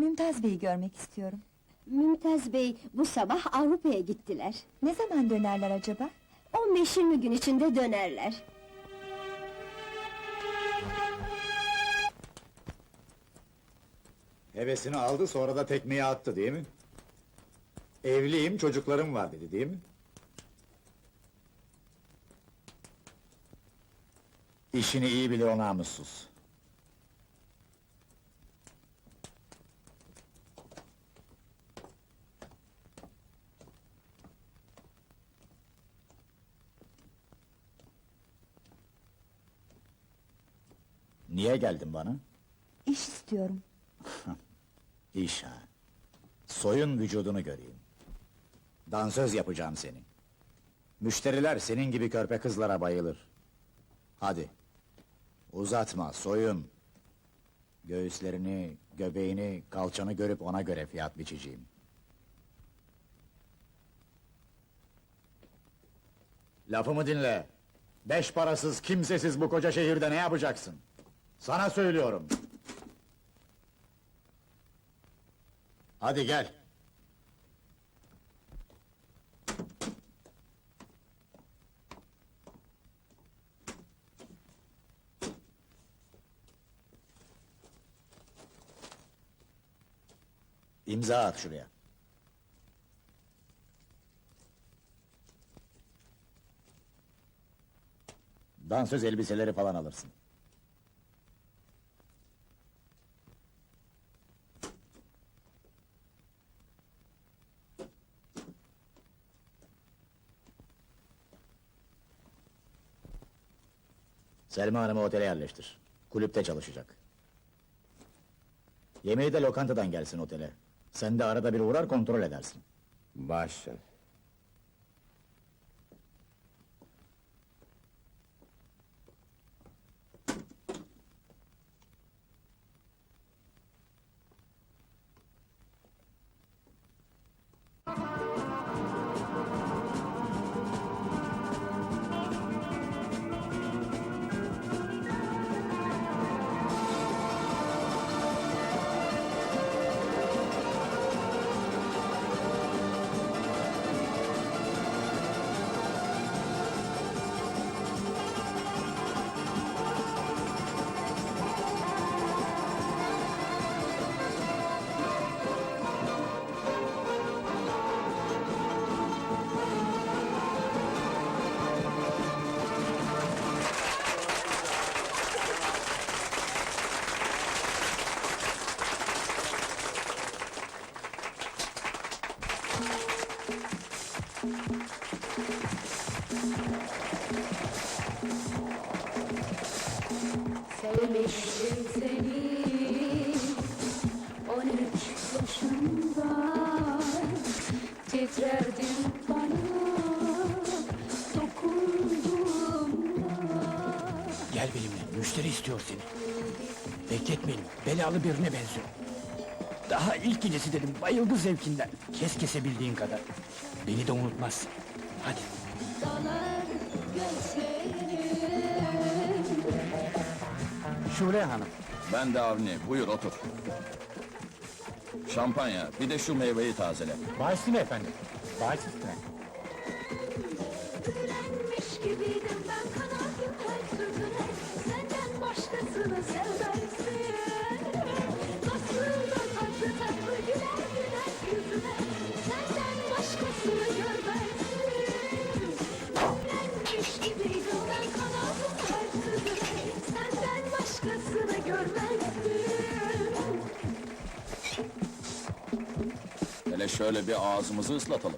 Mümtaz Bey'i görmek istiyorum. Mümtaz Bey bu sabah Avrupa'ya gittiler. Ne zaman dönerler acaba? 15-20 gün içinde dönerler. Hevesini aldı sonra da tekmeyi attı değil mi? Evliyim çocuklarım var dedi değil mi? İşini iyi bilir o namussuz. Niye geldin bana? İş istiyorum. İş ha. Soyun vücudunu göreyim. Dansöz yapacağım seni. Müşteriler senin gibi körpe kızlara bayılır. Hadi. Uzatma, soyun. Göğüslerini, göbeğini, kalçanı görüp ona göre fiyat biçeceğim. Lafımı dinle. Beş parasız, kimsesiz bu koca şehirde ne yapacaksın? Sana söylüyorum. Hadi gel. İmza at şuraya. Dansöz elbiseleri falan alırsın. Selma Hanım'ı otele yerleştir. Kulüpte çalışacak. Yemeği de lokantadan gelsin otele. Sen de arada bir uğrar kontrol edersin. Başla. Gel benimle, müşteri istiyor seni. Bekletmeyelim, belalı birine benziyor. Daha ilk gecesi dedim, bayıldı zevkinden. Kes kesebildiğin kadar. Beni de unutmaz. Hadi. Şule Hanım. Ben de Avni, buyur otur. Şampanya, bir de şu meyveyi tazele. Bağışsın efendim. Bağışsın. Şöyle bir ağzımızı ıslatalım.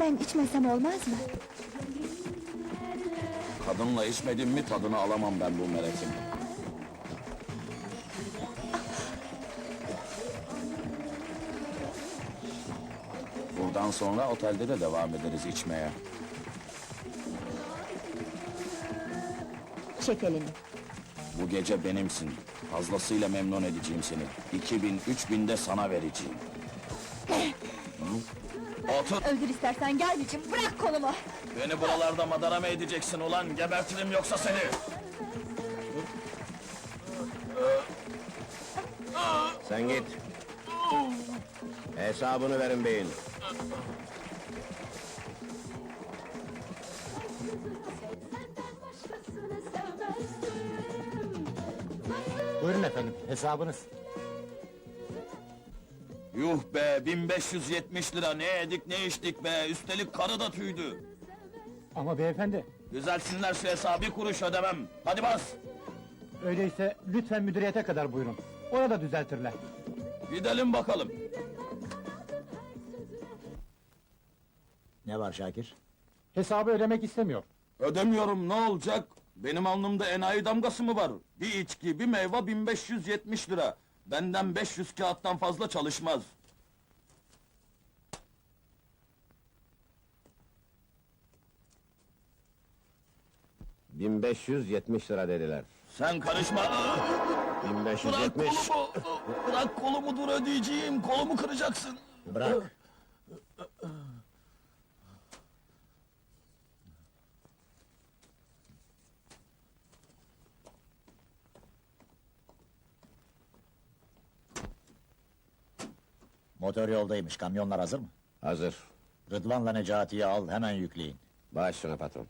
Ben içmesem olmaz mı? Kadınla içmedim mi tadını alamam ben bu meretin. Buradan sonra otelde de devam ederiz içmeye. Çek elini. Bu gece benimsin. Fazlasıyla memnun edeceğim seni. 2000, 3000 de sana vereceğim. Hı? Otur! Öldür istersen gel biçim, bırak kolumu! Beni buralarda madara mı edeceksin ulan? Gebertirim yoksa seni! Sen git. Hesabını verin beyin. Buyurun efendim, hesabınız. Yuh be, 1570 lira ne yedik ne içtik be, üstelik karı da tüydü. Ama beyefendi, Düzelsinler şu hesabı bir kuruş ödemem. Hadi bas! öyleyse lütfen müdüriyete kadar buyurun. Orada düzeltirler. Gidelim bakalım. Ne var Şakir? Hesabı ödemek istemiyor. Ödemiyorum ne olacak? Benim alnımda enayi damgası mı var? Bir içki, bir meyve 1570 lira. Benden 500 kağıttan fazla çalışmaz. ...1570 lira dediler. Sen karışma! Bırak 1570. kolumu! Bırak kolumu dur ödeyeceğim, kolumu kıracaksın! Bırak. Motor yoldaymış, kamyonlar hazır mı? Hazır. Rıdvan'la Necati'yi al, hemen yükleyin. Baş şuna patron.